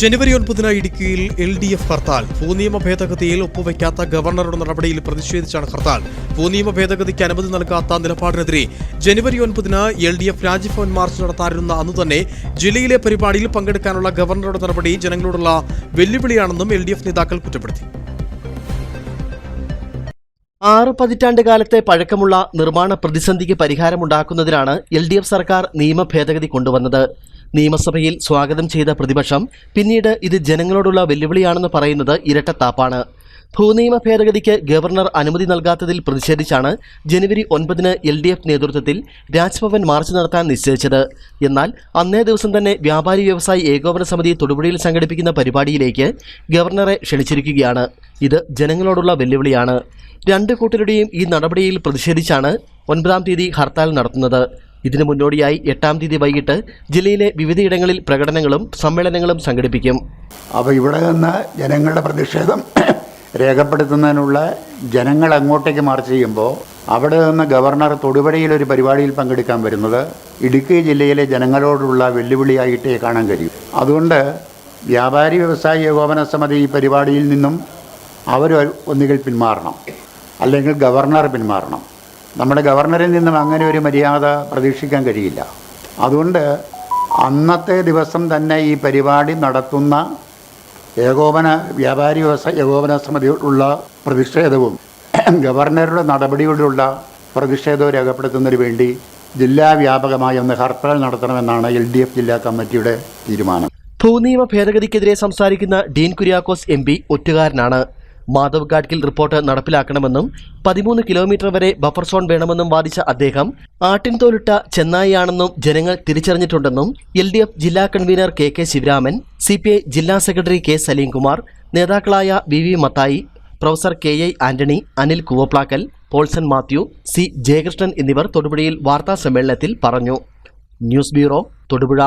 ജനുവരി ഒൻപതിന് ഇടുക്കിയിൽ L D F hartal. ഭൂനിയമ ഭേദഗതിയിൽ ഒപ്പുവയ്ക്കാത്ത ഗവർണറുടെ നടപടിയിൽ പ്രതിഷേധിച്ചാണ് ഹർത്താൽ. ഭൂനിയമ ഭേദഗതിക്ക് അനുമതി നൽകാത്ത നിലപാടിനെതിരെ ജനുവരി ഒൻപതിന് L D F Raj Bhavan march നടത്താനിരുന്ന അന്നു തന്നെ ജില്ലയിലെ പരിപാടിയിൽ പങ്കെടുക്കാനുള്ള ഗവർണറുടെ നടപടി ജനങ്ങളോടുള്ള വെല്ലുവിളിയാണെന്നും എൽ ഡി എഫ് നേതാക്കൾ കുറ്റപ്പെടുത്തി. ആറ് പതിറ്റാണ്ട് കാലത്തെ പഴക്കമുള്ള നിർമ്മാണ പ്രതിസന്ധിക്ക് പരിഹാരമുണ്ടാക്കുന്നതിനാണ് എൽ ഡി എഫ് സർക്കാർ നിയമ ഭേദഗതി കൊണ്ടുവന്നത്. നിയമസഭയിൽ സ്വാഗതം ചെയ്ത പ്രതിപക്ഷം പിന്നീട് ഇത് ജനങ്ങളോടുള്ള വെല്ലുവിളിയാണെന്ന് പറയുന്നത് ഇരട്ടത്താപ്പാണ് ഭൂനിയമ ഭേദഗതിക്ക് ഗവർണർ അനുമതി നൽകാത്തതിൽ പ്രതിഷേധിച്ചാണ് ജനുവരി ഒൻപതിന് എൽ ഡി എഫ് നേതൃത്വത്തിൽ രാജ്ഭവൻ മാർച്ച് നടത്താൻ നിശ്ചയിച്ചത്. എന്നാൽ അന്നേ ദിവസം തന്നെ വ്യാപാരി വ്യവസായി ഏകോപന സമിതി തൊടുപുഴയിൽ സംഘടിപ്പിക്കുന്ന പരിപാടിയിലേക്ക് ഗവർണറെ ക്ഷണിച്ചിരിക്കുകയാണ്. ഇത് ജനങ്ങളോടുള്ള വെല്ലുവിളിയാണ്. രണ്ട് കൂട്ടരുടെയും ഈ നടപടിയിൽ പ്രതിഷേധിച്ചാണ് ഒൻപതാം തീയതി ഹർത്താൽ നടത്തുന്നത്. ഇതിനു മുന്നോടിയായി എട്ടാം തീയതി വൈകിട്ട് ജില്ലയിലെ വിവിധയിടങ്ങളിൽ പ്രകടനങ്ങളും സമ്മേളനങ്ങളും സംഘടിപ്പിക്കും. അപ്പോൾ ഇവിടെ നിന്ന് ജനങ്ങളുടെ പ്രതിഷേധം രേഖപ്പെടുത്തുന്നതിനുള്ള ജനങ്ങൾ അങ്ങോട്ടേക്ക് മാർച്ച് ചെയ്യുമ്പോൾ അവിടെ നിന്ന് ഗവർണർ തൊടുപുഴയിൽ ഒരു പരിപാടിയിൽ പങ്കെടുക്കാൻ വരുന്നത് ഇടുക്കി ജില്ലയിലെ ജനങ്ങളോടുള്ള വെല്ലുവിളിയായിട്ടേ കാണാൻ കഴിയും. അതുകൊണ്ട് വ്യാപാരി വ്യവസായി ഏകോപന സമിതി ഈ പരിപാടിയിൽ നിന്നും അവർ ഒന്നുകിൽ പിന്മാറണം അല്ലെങ്കിൽ ഗവർണർ പിന്മാറണം. നമ്മുടെ ഗവർണറിൽ നിന്നും അങ്ങനെ ഒരു മര്യാദ പ്രതീക്ഷിക്കാൻ കഴിയില്ല. അതുകൊണ്ട് അന്നത്തെ ദിവസം തന്നെ ഈ പരിപാടി നടത്തുന്ന ഏകോപന വ്യാപാരി വ്യവസായ ഏകോപന സമിതിയോടുള്ള പ്രതിഷേധവും ഗവർണറുടെ നടപടിയോടുള്ള പ്രതിഷേധവും രേഖപ്പെടുത്തുന്നതിന് വേണ്ടി ജില്ലാ വ്യാപകമായി ഒന്ന് ഹർത്താൽ നടത്തണമെന്നാണ് എൽ ഡി എഫ് ജില്ലാ കമ്മിറ്റിയുടെ തീരുമാനം. ഭൂനിയമ ഭേദഗതിക്കെതിരെ സംസാരിക്കുന്ന ഡീൻ കുര്യാക്കോസ് എം പി ഒറ്റുകാരനാണ്. മാധവ് ഗാഡ്ഗിൽ റിപ്പോർട്ട് നടപ്പിലാക്കണമെന്നും പതിമൂന്ന് കിലോമീറ്റർ വരെ ബഫർ സോൺ വേണമെന്നും വാദിച്ച അദ്ദേഹം ആട്ടിൻതോലിട്ട ചെന്നായിയാണെന്നും ജനങ്ങൾ തിരിച്ചറിഞ്ഞിട്ടുണ്ടെന്നും എൽ ഡി എഫ് ജില്ലാ convener K K Sivaraman C P I ജില്ലാ സെക്രട്ടറി കെ സലീംകുമാർ നേതാക്കളായ V V Mathai professor K I Antony Anil Kuvaplakkal Paulson Mathew C Jayakrishnan എന്നിവർ തൊടുപുഴയിൽ വാർത്താ സമ്മേളനത്തിൽ പറഞ്ഞു. News bureau Thodupuzha.